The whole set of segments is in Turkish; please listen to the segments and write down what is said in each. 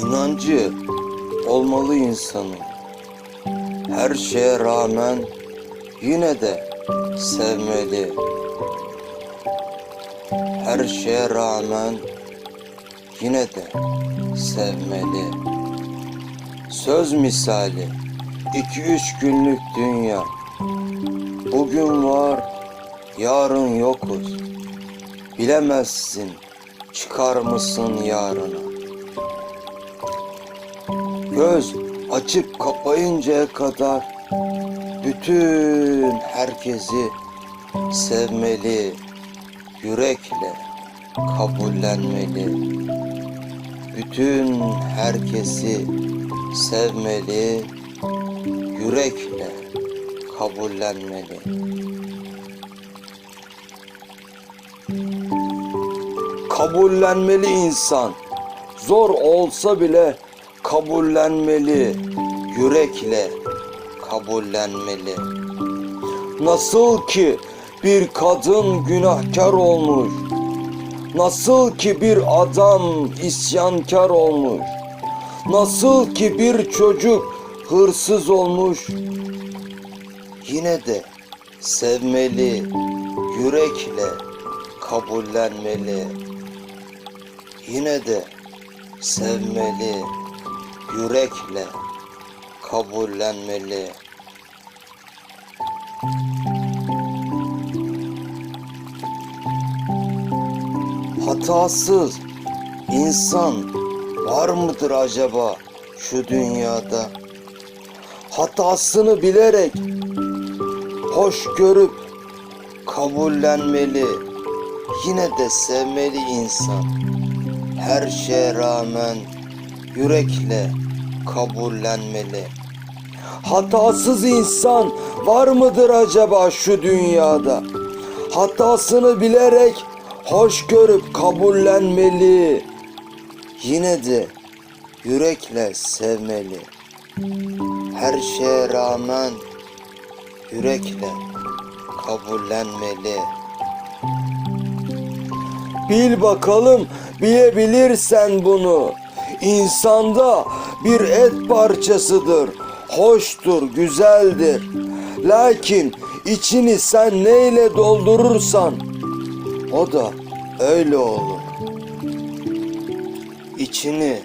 İnancı olmalı insanın. Her şeye rağmen yine de sevmeli. Her şeye rağmen yine de sevmeli. Söz misali iki üç günlük dünya. Bugün var, yarın yokuz. Bilemezsin çıkar mısın yarına. Göz açıp kapayıncaya kadar bütün herkesi sevmeli, yürekle kabullenmeli. Bütün herkesi sevmeli, yürekle kabullenmeli. Kabullenmeli insan. Zor olsa bile kabullenmeli, yürekle kabullenmeli. Nasıl ki bir kadın günahkar olmuş, nasıl ki bir adam isyankar olmuş, nasıl ki bir çocuk hırsız olmuş, yine de sevmeli, yürekle kabullenmeli. Yine de sevmeli, yürekle kabullenmeli. Hatasız insan var mıdır acaba şu dünyada? Hatasını bilerek hoş görüp kabullenmeli. Yine de sevmeli insan. Her şeye rağmen yürekle kabullenmeli. Hatasız insan var mıdır acaba şu dünyada? Hatasını bilerek hoş görüp kabullenmeli. Yine de yürekle sevmeli. Her şeye rağmen yürekle kabullenmeli. Bil bakalım bilebilirsen bunu. İnsanda bir et parçasıdır. Hoştur, güzeldir. Lakin içini sen neyle doldurursan o da öyle olur. İçini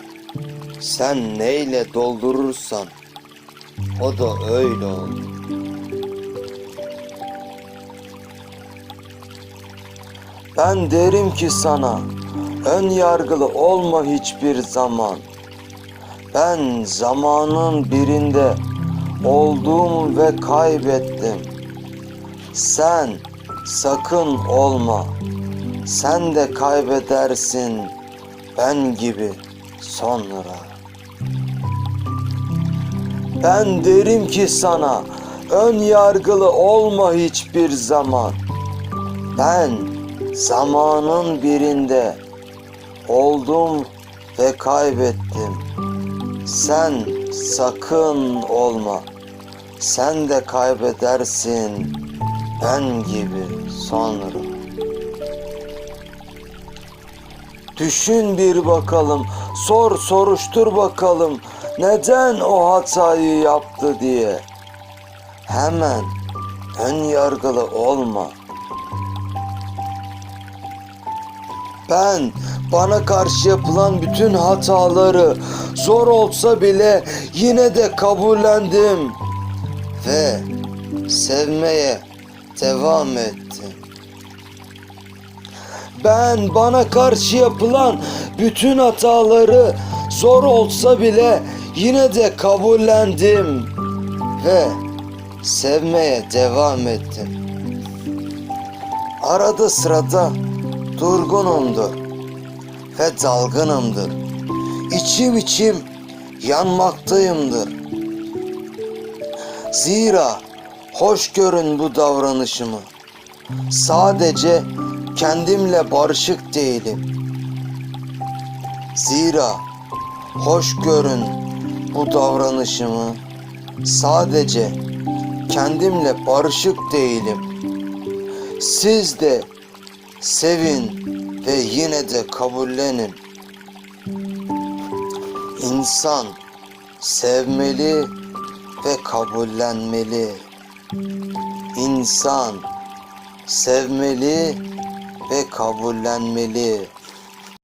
sen neyle doldurursan o da öyle olur. Ben derim ki sana ön yargılı olma hiçbir zaman. Ben zamanın birinde oldum ve kaybettim. Sen sakın olma. Sen de kaybedersin ben gibi sonra. Ben derim ki sana ön yargılı olma hiçbir zaman. Ben zamanın birinde oldum ve kaybettim. Sen sakın olma. Sen de kaybedersin ben gibi sonra. Düşün bir bakalım, sor soruştur bakalım neden o hatayı yaptı diye. Hemen ön yargılı olma. Ben bana karşı yapılan bütün hataları zor olsa bile yine de kabullendim ve sevmeye devam ettim. Ben bana karşı yapılan bütün hataları zor olsa bile yine de kabullendim ve sevmeye devam ettim. Arada sırada durgunumdur ve dalgınımdır. İçim içim yanmaktayımdır. Zira hoş görün bu davranışımı. Sadece kendimle barışık değilim. Zira hoş görün bu davranışımı. Sadece kendimle barışık değilim. Siz de sevin ve yine de kabullenin. İnsan sevmeli ve kabullenmeli. İnsan sevmeli ve kabullenmeli.